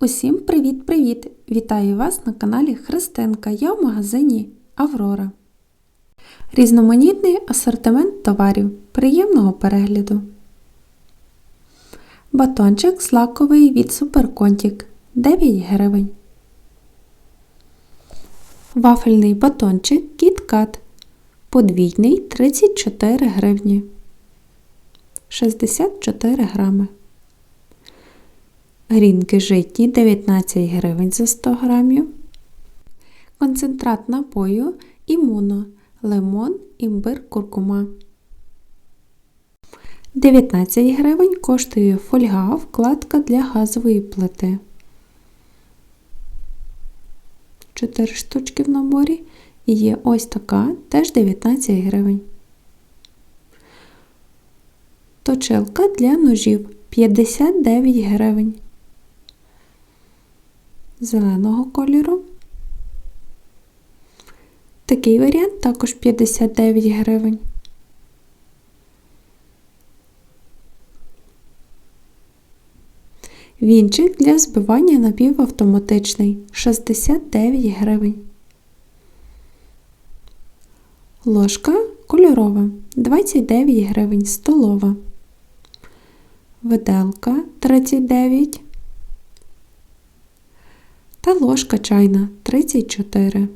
Усім привіт-привіт! Вітаю вас на каналі Христинка. Я в магазині Аврора. Різноманітний асортимент товарів. Приємного перегляду. Батончик злаковий від Суперконтік 9 гривень. Вафельний батончик KitKat подвійний 34 гривні. 64 грами. Грінки житні 19 гривень за 100 грамів. Концентрат напою імуно, лимон, імбир, куркума. 19 гривень коштує фольга вкладка для газової плити. 4 штучки в наборі. І є ось така, теж 19 гривень. Точилка для ножів 59 гривень. Зеленого кольору. Такий варіант також 59 гривень. Вінчик для збивання напівавтоматичний 69 гривень. Ложка кольорова 29 гривень столова. Виделка 39. Та ложка чайна 34.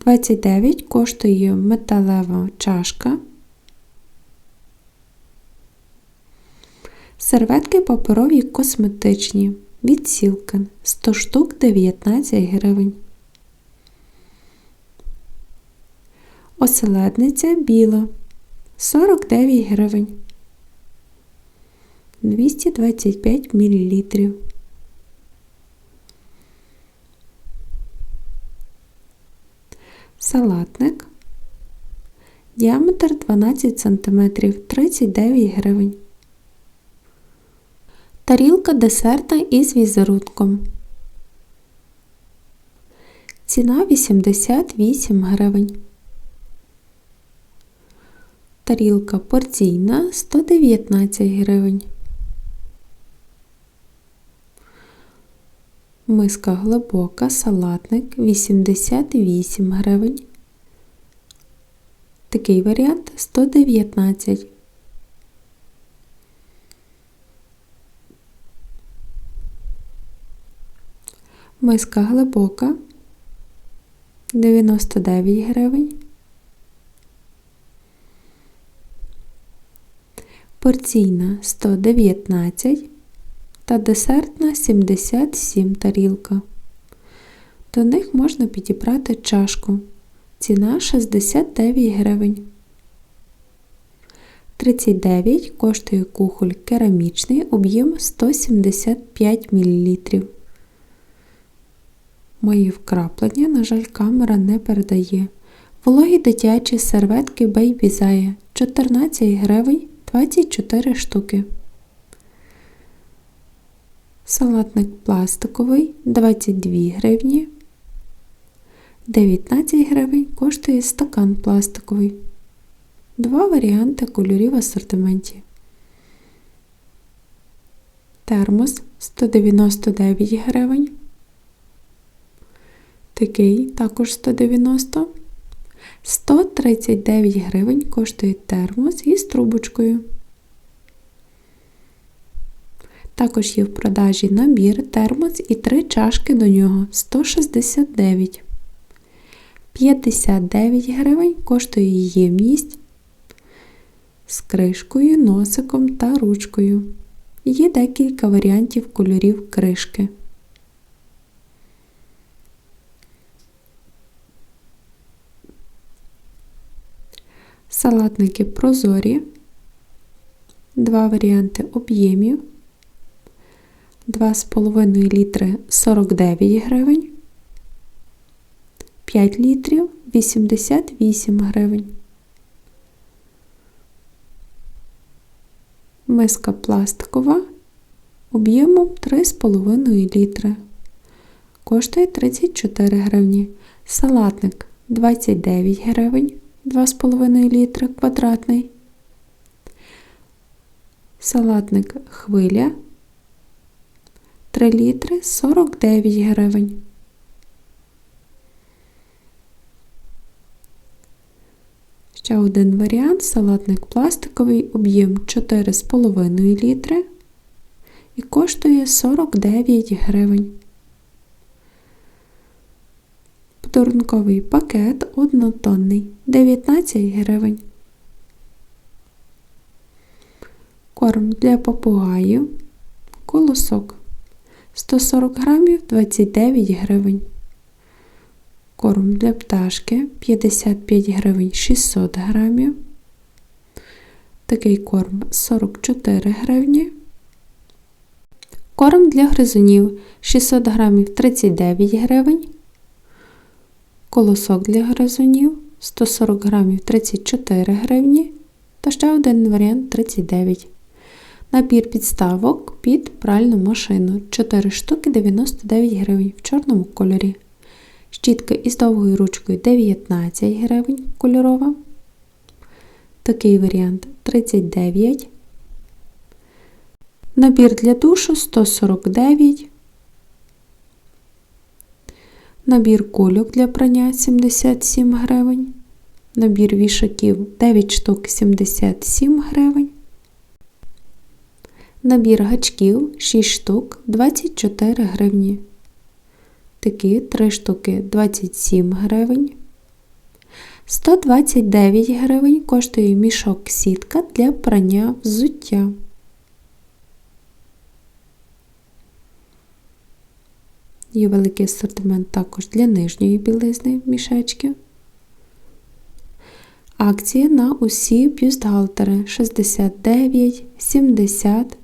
29 коштує металева чашка. Серветки паперові косметичні від Сілкен 100 штук 19 гривень. Оселедниця біла 49 гривень. 225 мл. Салатник. Діаметр 12 см 39 гривень. Тарілка десерта із візерунком. Ціна 88 гривень. Тарілка порційна 119 гривень. Миска глибока, салатник 88 гривень. Такий варіант 119. Миска глибока 99 гривень. Порційна 119 та десертна 77 тарілка. До них можна підібрати чашку. Ціна 69 гривень. 39 коштує кухоль керамічний об'єм 175 мл. Мої вкраплення, на жаль, камера не передає. Вологі дитячі серветки Baby Zaya 14 гривень 24 штуки. Салатник пластиковий 22 гривні. 19 гривень коштує стакан пластиковий. Два варіанти кольорів асортименті. Термос 199 гривень. Такий також 190. 139 гривень коштує термос із трубочкою. Також є в продажі набір термос і три чашки до нього 169. 59 гривень коштує її ємність з кришкою, носиком та ручкою. Є декілька варіантів кольорів кришки. Салатники прозорі, два варіанти об'ємів, 2,5 літри 49 гривень, 5 літрів 88 гривень. Миска пластикова об'ємом 3,5 літри. Коштує 34 гривні. Салатник 29 гривень. 2,5 літра квадратний. Салатник хвиля 3 літри 49 гривень. Ще один варіант салатник пластиковий, об'єм 4,5 літри і коштує 49 гривень. Подарунковий пакет однотонний 19 гривень. Корм для попугаїв. Колосок 140 грамів 29 гривень. Корм для пташки 55 гривень 600 грамів. Такий корм 44 гривні. Корм для гризунів 600 грамів 39 гривень. Колосок для гризунів 140 грамів 34 гривні. Та ще один варіант 39 Набір підставок під пральну машину 4 штуки 99 гривень в чорному кольорі. Щітка із довгою ручкою 19 гривень кольорова. Такий варіант 39. Набір для душу 149. Набір кульок для прання 77 гривень. Набір вішаків 9 штук 77 гривень. Набір гачків 6 штук 24 гривні. Такі 3 штуки 27 гривень. 129 гривень коштує мішок сітка для прання взуття. Є великий асортимент також для нижньої білизни мішечки. Акції на усі бюстгальтери 69, 70,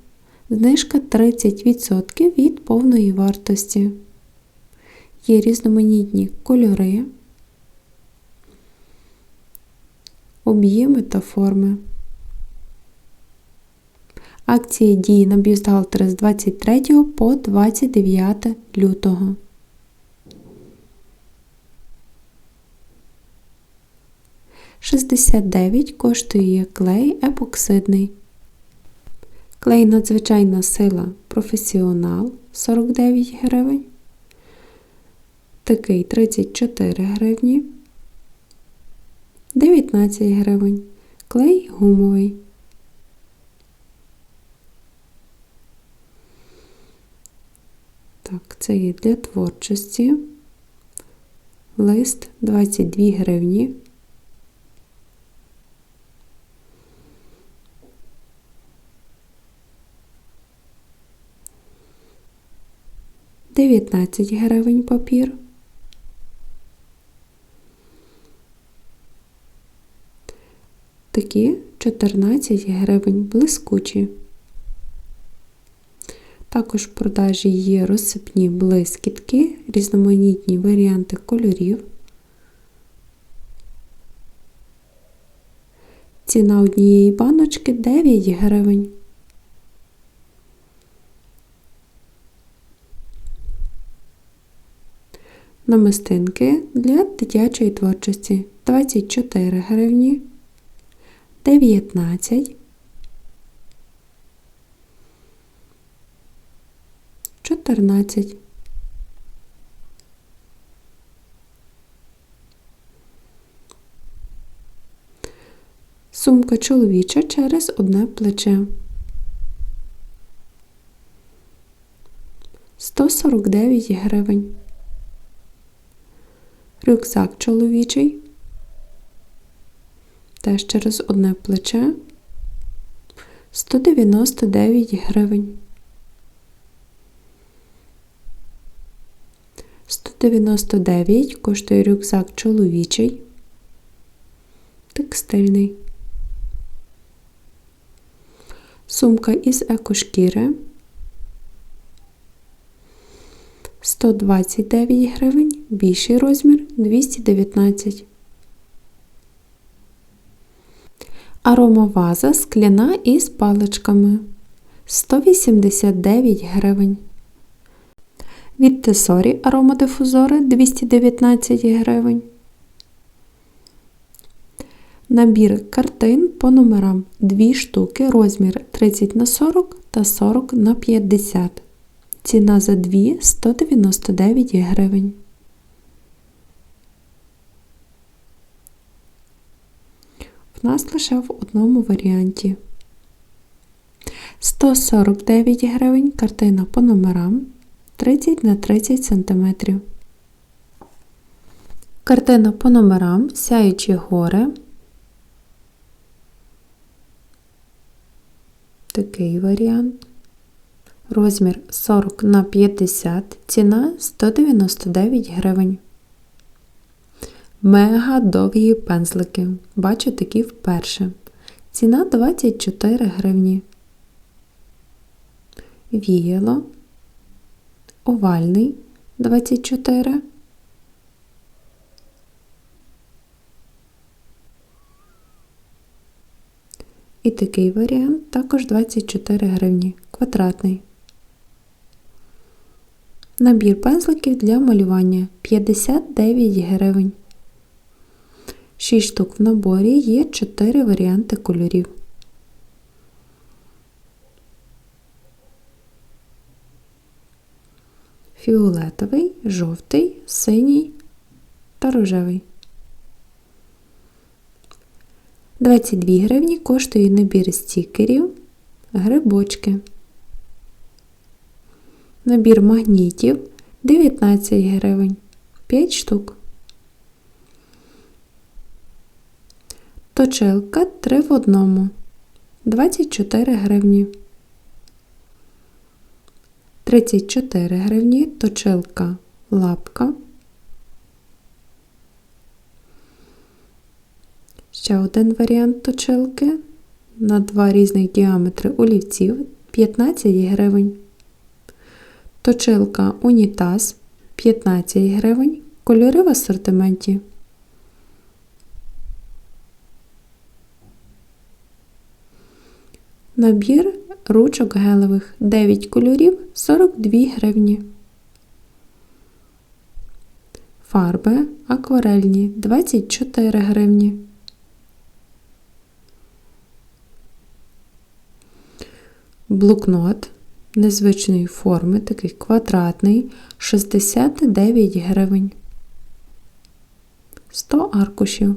знижка 30% від повної вартості. Є різноманітні кольори, об'єми та форми. Акції дії на бюстгальтери з 23 по 29 лютого. Шістдесят дев'ять коштує клей епоксидний. Клей надзвичайна сила професіонал 49 гривень. Такий 34 гривні. 19 гривень. Клей гумовий. Так, це є для творчості. Лист 22 гривні. Дев'ятнадцять гривень папір. Такі 14 гривень блискучі. Також в продажі є розсипні блискітки, різноманітні варіанти кольорів. Ціна однієї баночки 9 гривень. Намистинки для дитячої творчості 24 гривні, 19 14. Сумка чоловіча через одне плече. 149 гривень. Рюкзак чоловічий. Теж через одне плече. 199 гривень. 199 коштує рюкзак чоловічий, текстильний. Сумка із екошкіри 129 гривень, більший розмір 219. Аромаваза скляна із паличками 189 гривень. Від Тесорі аромадифузори 219 гривень. Набір картин по номерам 2 штуки, розмір 30 на 40 та 40 на 50 Ціна за дві 199 гривень. В нас лише в одному варіанті. 149 гривень картина по номерам 30 на 30 см. Картина по номерам Сяючі гори. Такий варіант. Розмір 40 на 50, ціна 199 гривень. Мега довгі пензлики. Бачу такі вперше. Ціна 24 гривні. Віяло. Овальний 24. І такий варіант також 24 гривні. Квадратний. Набір пензликів для малювання 59 гривень. 6 штук в наборі є 4 варіанти кольорів. Фіолетовий, жовтий, синій та рожевий. 22 гривні коштує набір стікерів, грибочки. Набір магнітів 19 гривень 5 штук. Точилка 3 в одному 24 гривні. 34 гривні точилка лапка. Ще один варіант точилки на два різних діаметри олівців 15 гривень. Точилка унітаз 15 гривень. Кольори в асортименті. Набір ручок гелевих 9 кольорів 42 гривні. Фарби акварельні 24 гривні. Блокнот незвичної форми, такий квадратний 69 гривень. 100 аркушів.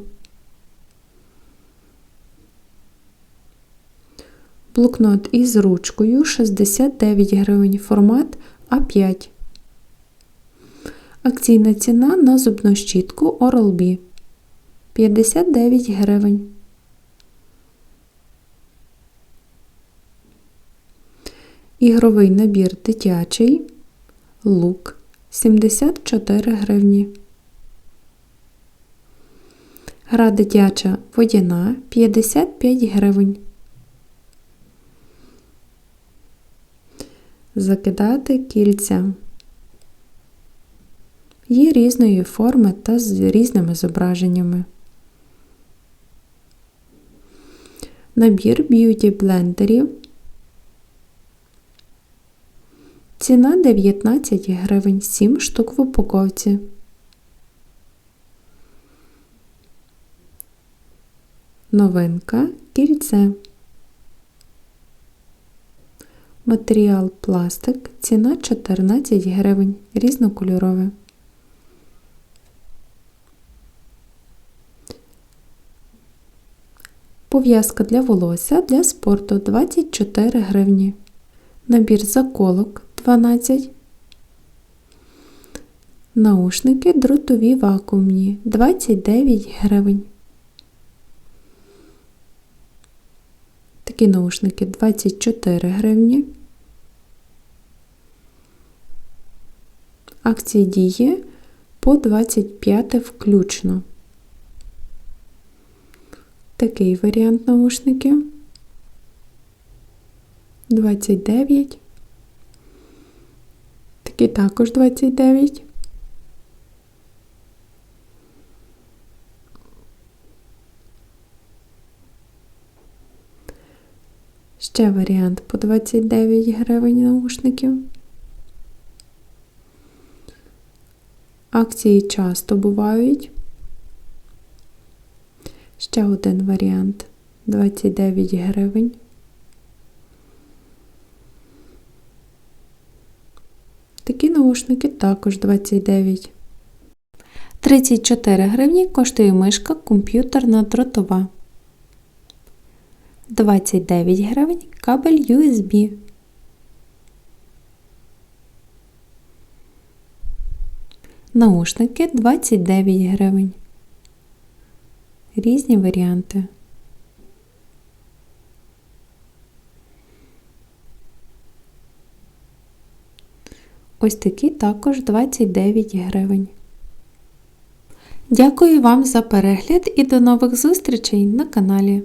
Блокнот із ручкою 69 гривень, формат А5. Акційна ціна на зубну щітку Oral-B 59 гривень. Ігровий набір дитячий лук 74 гривні. Гра дитяча водяна 55 гривень. Закидати кільця. Є різної форми та з різними зображеннями. Набір б'юті блендерів Ціна 19 гривень 7 штук в упаковці. Новинка кільце. Матеріал пластик. Ціна 14 гривень. Різнокольорове. Пов'язка для волосся для спорту 24 гривні. Набір заколок 12. Наушники дротові вакуумні 29 гривень. Такі наушники 24 гривні. Акції дії по 25 включно. Такий варіант наушників 29 Такі також 29. Ще варіант по 29 гривень наушників. Акції часто бувають. Ще один варіант 29 гривень. Такі наушники також 29. 34 гривні коштує мишка комп'ютерна дротова. 29 гривень кабель USB. Наушники 29 гривень. Різні варіанти. Ось такі також 29 гривень. Дякую вам за перегляд і до нових зустрічей на каналі.